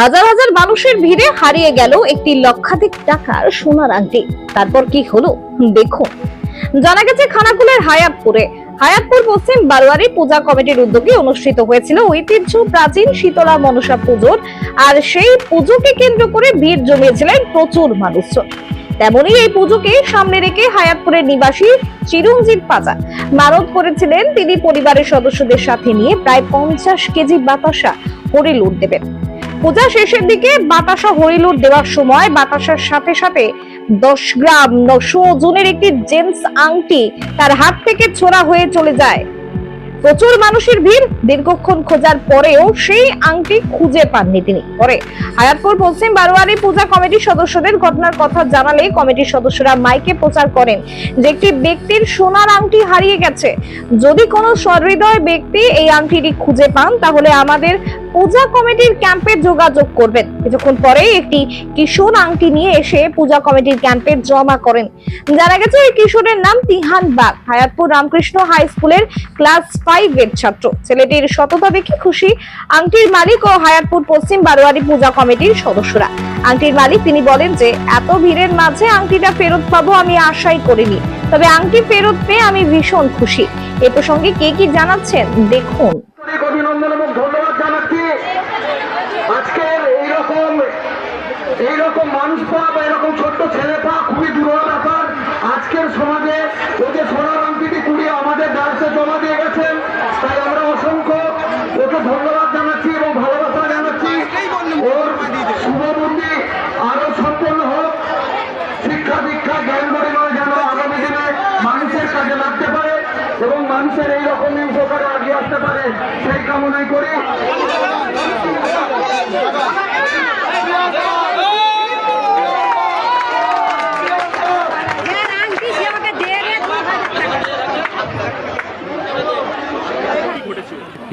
হাজার হাজার মানুষের ভিড়ে হারিয়ে গেল একটি লক্ষাধিক টাকার সোনার আংটি। তারপর কি হলো? দেখুন। জানা গেছে খানাকুলের হায়াতপুরে। হায়াতপুর পশ্চিম বারোয়ারি পূজা কমিটির উদ্যোগে অনুষ্ঠিত হয়েছিল ঐতিহ্য প্রাচীন শীতলা মনসা পুজোর, আর সেই পুজোকে কেন্দ্র করে ভিড় জমিয়েছিলেন প্রচুর মানুষজন। তেমনি এই পুজোকে সামনে রেখে হায়াতপুরের নিবাসী চিরঞ্জিত পাজা মানত করেছিলেন। তিনি পরিবারের সদস্যদের সাথে নিয়ে প্রায় পঞ্চাশ কেজি বাতাসা হরিলুট দেবেন। পূজা শেষের দিকে বাতাসা হরিলুট দেওয়ার সময় বাতাসার সাথে সাথে দশ গ্রাম নশো ওজনের একটি জেন্টস আংটি তার হাত থেকে ছোড়া হয়ে চলে যায়। প্রচুর মানুষের ভিড়, দীর্ঘক্ষণ খোঁজার পরেও সেই আংটি খুঁজে পাননি তিনি। পরে হায়াতপুর পশ্চিম বারোয়ারি পূজা কমিটির সদস্যদের ঘটনার কথা জানালে কমিটির সদস্যরা মাইকে প্রচার করেন যে একটি ব্যক্তির সোনার আংটি হারিয়ে গেছে। যদি কোনো সহৃদয় ব্যক্তি এই আংটিটি খুঁজে পান, তাহলে আমাদের পূজা কমিটির ক্যাম্পে যোগাযোগ করবেন। কিছুক্ষণ পরেই একটি কিশোর আংটি নিয়ে এসে পূজা কমিটির ক্যাম্পে জমা করেন। জানা গেছে, এই কিশোরের নাম তিহান বাগ। হায়াতপুর রামকৃষ্ণ হাই স্কুলের ক্লাস ফাইভ এর ছাত্র। ছেলেটির সততা দেখে খুশি আংটির মালিক ও হায়াতপুর পশ্চিম বারোয়ারি পূজা কমিটির সদস্যরা। আংটির মালিক তিনি বলেন যে, এত ভিড়ের মাঝে আংটিটা ফেরত পাবো আমি আশাই করিনি। তবে আংটি ফেরত পেয়ে আমি ভীষণ খুশি। এ প্রসঙ্গে কে কি জানাচ্ছেন, দেখুন অনেক অভিনন্দন এবং ধন্যবাদ জানাচ্ছি আজকের এইরকম এইরকম মানুষ পাওয়া বা এরকম ছোট্ট ছেলে পাওয়া খুবই দুর্বল ব্যাপার আজকের সমাজে ওকে সোনার আংটিটি কুড়িয়ে আমাদের ডান্সে জমা দিয়ে গেছেন, তাই আমরা অসংখ্য ওকে ধন্যবাদ জানাচ্ছি এবং ভালোবাসা জানাচ্ছি। ওর শুভবুদ্ধি আরও সম্পন্ন হোক। শিক্ষা দীক্ষা, জ্ঞান পরিমাণ যেন আগামী দিনে মানুষের কাজে লাগতে পারে এবং মানুষের এই রকমই উপকারে আগে আসতে পারে, সেই কামনাই করি।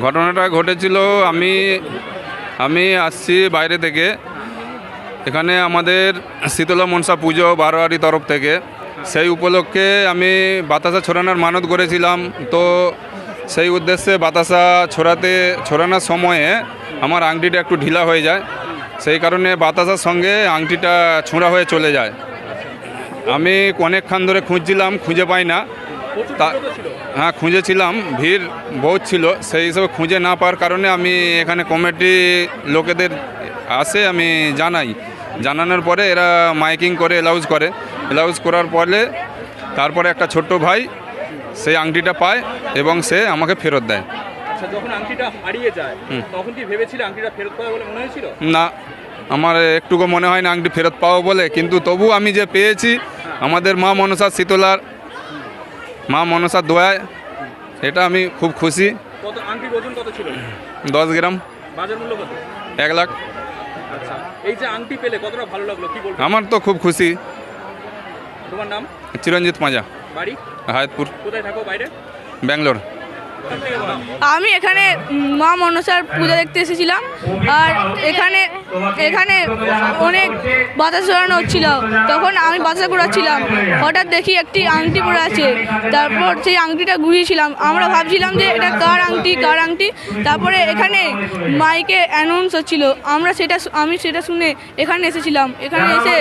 ঘটনাটা ঘটেছিল, আমি আমি আসছি বাইরে থেকে। এখানে আমাদের শীতলা মনসা পুজো বারোয়ারি তরফ থেকে। সেই উপলক্ষে আমি বাতাসা ছড়ানোর মানত করেছিলাম। তো সেই উদ্দেশ্যে বাতাসা ছড়াতে, ছড়ানোর সময়ে আমার আংটিটা একটু ঢিলা হয়ে যায়। সেই কারণে বাতাসার সঙ্গে আংটিটা ছোঁড়া হয়ে চলে যায়। আমি অনেকক্ষণ ধরে খুঁজছিলাম, খুঁজে পাই না। তা হ্যাঁ খুঁজেছিলাম ভিড় বহুত ছিল। সেই হিসাবে খুঁজে না পাওয়ার কারণে আমি এখানে কমিটি লোকেদের আসে আমি জানাই। জানানোর পরে এরা মাইকিং করে এলাউজ করে। এলাউজ করার পরে তারপরে একটা ছোট্ট ভাই সেই আংটিটা পায় এবং সে আমাকে ফেরত দেয়। আচ্ছা যখন আংটিটা হারিয়ে যায় তখন কি ভেবেছিলে আংটিটা ফেরত পাবে বলে মনে হয়েছিল? না আমার একটুকু মনে হয় না আংটি ফেরত পাবো বলে কিন্তু তবু আমি যে পেয়েছি আমাদের মা মনসা শীতলার মা মনসার দোয়ায় এটা আমি খুব খুশি। কত আংটির ওজন কত ছিল? দশ গ্রাম। বাজার মূল্য কত? এক লাখ। আচ্ছা এই যে আংটি পেলে কতটা ভালো লাগল কি বলব আমার তো খুব খুশি। তোমার নাম? চিরঞ্জিত মাজা বাড়ি? হায়াতপুর। কোথায় থাকো বাইরে? ব্যাঙ্গালোর? আমি এখানে মা মনসার পূজা দেখতে এসেছিলাম। আর এখানে এখানে অনেক বাতাস ছড়ানো হচ্ছিল। তখন আমি বাতাসা ঘুরাচ্ছিলাম। হঠাৎ দেখি একটি আংটি পড়ে আছে। তারপর সেই আংটিটা ঘুরিয়েছিলাম। আমরা ভাবছিলাম যে এটা কার আংটি কার আংটি? তারপরে এখানে মাইকে অ্যানাউন্স হচ্ছিল। আমরা সেটা আমি সেটা শুনে এখানে এসেছিলাম। এখানে এসে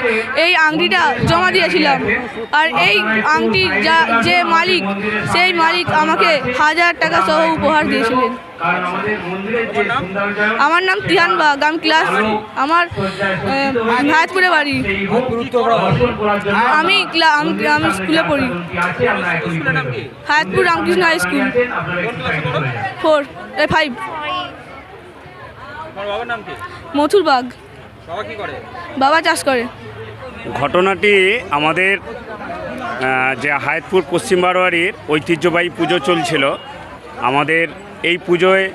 এই আংটিটা জমা দিয়েছিলাম। আর এই আংটির যা, যে মালিক, সেই মালিক আমাকে হাজার টাকা সহ উপহার দিয়েছিলেন। আমার নাম? তিহান বাগ আমি ক্লাস। আমার ভায়াতপুরে বাড়ি। আমি ক্লা- আমি আমি স্কুলে পড়ি। Hayatpur Ramakrishna high school. Four five. নাম কি? মথুর বাগ বাবা চাষ করে। ঘটনাটি আমাদের যে হায়াতপুর পশ্চিম বারোয়ারির ঐতিহ্যবাহী পুজো চলছিল। আমাদের এই পুজোয়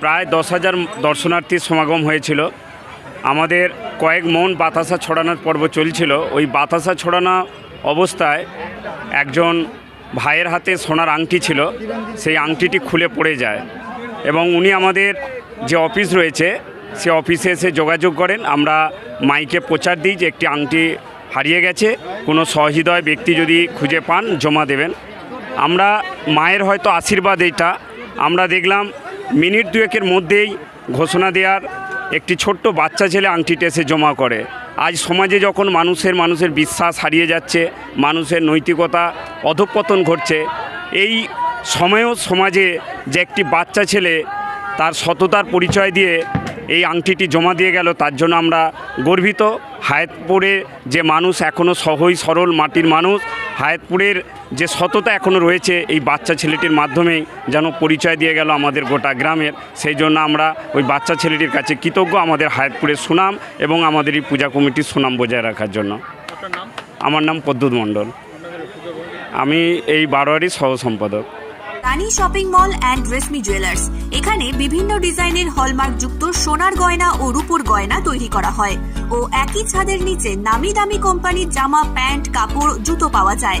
প্রায় দশ হাজার দর্শনার্থীর সমাগম হয়েছিল। আমাদের কয়েক মন বাতাসা ছড়ানোর পর্ব চলছিল। ওই বাতাসা ছড়ানো অবস্থায় একজন ভাইয়ের হাতে সোনার আংটি ছিল। সেই আংটিটি খুলে পড়ে যায় এবং উনি আমাদের যে অফিস রয়েছে, সে অফিসে এসে যোগাযোগ করেন। আমরা মাইকে প্রচার দিই যে একটি আংটি হারিয়ে গেছে। কোনো সহৃদয় ব্যক্তি যদি খুঁজে পান, জমা দেবেন। আমরা মায়ের হয়তো আশীর্বাদ এইটা। আমরা দেখলাম মিনিট দুয়েকের মধ্যেই ঘোষণা দেওয়ার একটি ছোট্ট বাচ্চা ছেলে আংটিটা এসে জমা করে। আজ সমাজে যখন মানুষের মানুষের বিশ্বাস হারিয়ে যাচ্ছে, মানুষের নৈতিকতা অধঃপতন ঘটছে, এই সময়েও সমাজে যে একটি বাচ্চা ছেলে তার সততার পরিচয় দিয়ে এই আংটিটি জমা দিয়ে গেল তার জন্য আমরা গর্বিত। হায়াতপুরে যে মানুষ এখনও সহজ সরল মাটির মানুষ হায়াতপুরের যে সততা এখনও রয়েছে এই বাচ্চা ছেলেটির মাধ্যমেই যেন পরিচয় দিয়ে গেল আমাদের গোটা গ্রামের। সেই জন্য আমরা ওই বাচ্চা ছেলেটির কাছে কৃতজ্ঞ আমাদের হায়াতপুরের সুনাম এবং আমাদের এই পূজা কমিটির সুনাম বজায় রাখার জন্য। আমার নাম পদ্মুত মণ্ডল। আমি এই বারোয়ারি সহ সম্পাদক Rani shopping mall and Reshmi jewellers. এখানে বিভিন্ন ডিজাইনের হলমার্ক যুক্ত সোনার গয়না ও রূপোর গয়না তৈরি করা হয়। ও একই ছাদের নিচে নামি দামি কোম্পানির জামা, প্যান্ট, কাপড়, জুতো পাওয়া যায়।